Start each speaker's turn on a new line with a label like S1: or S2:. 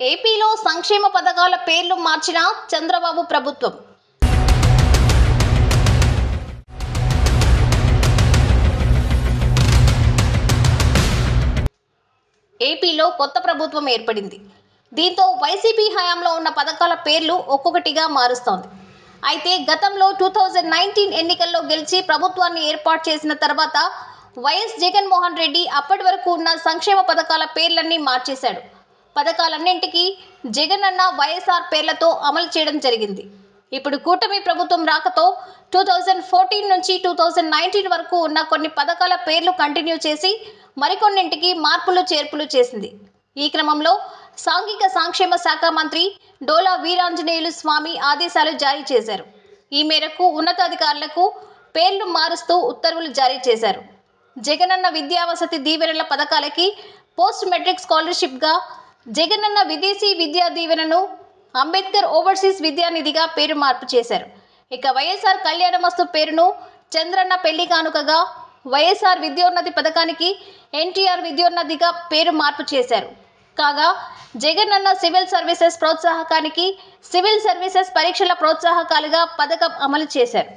S1: ఏపీలో సంక్షేమ పథకాల పేర్లు మార్చిన చంద్రబాబు ప్రభుత్వం. ఏపీలో కొత్త ప్రభుత్వం ఏర్పడింది. దీంతో వైసీపీ హయాంలో ఉన్న పథకాల పేర్లు ఒక్కొక్కటిగా మారుస్తోంది. అయితే గతంలో టూ థౌజండ్ నైన్టీన్ ఎన్నికల్లో గెలిచి ప్రభుత్వాన్ని ఏర్పాటు చేసిన తర్వాత వైఎస్ జగన్మోహన్ రెడ్డి అప్పటి వరకు ఉన్న సంక్షేమ పథకాల పేర్లన్నీ మార్చేశాడు. పథకాలన్నింటికీ జగన్ అన్న వైఎస్ఆర్ పేర్లతో అమలు చేయడం జరిగింది. ఇప్పుడు కూటమి ప్రభుత్వం రాకతో టూ థౌజండ్ ఫోర్టీన్ నుంచి టూ థౌజండ్ నైన్టీన్ వరకు ఉన్న కొన్ని పథకాల పేర్లు కంటిన్యూ చేసి మరికొన్నింటికి మార్పులు చేర్పులు చేసింది. ఈ క్రమంలో సాంఘిక సంక్షేమ శాఖ మంత్రి డోలా వీరాంజనేయులు స్వామి ఆదేశాలు జారీ చేశారు. ఈ మేరకు ఉన్నతాధికారులకు పేర్లు మారుస్తూ ఉత్తర్వులు జారీ చేశారు. జగనన్న విద్యావసతి దీవెనల పథకాలకి పోస్ట్ మెట్రిక్ స్కాలర్షిప్గా జగనన్న విదేశీ విద్యా దీవెనను అంబేద్కర్ ఓవర్సీస్ విద్యానిధిగా పేరు మార్పు చేశారు. ఇక వైఎస్ఆర్ కళ్యాణమస్తు పేరును చంద్రన్న పెళ్ళి కానుకగా వైఎస్ఆర్ విద్యోన్నతి పథకానికి ఎన్టీఆర్ విద్యోన్నతిగా పేరు మార్పు చేశారు. కాగా జగనన్న సివిల్ సర్వీసెస్ ప్రోత్సాహకానికి సివిల్ సర్వీసెస్ పరీక్షల ప్రోత్సాహకాలుగా పథకం అమలు చేశారు.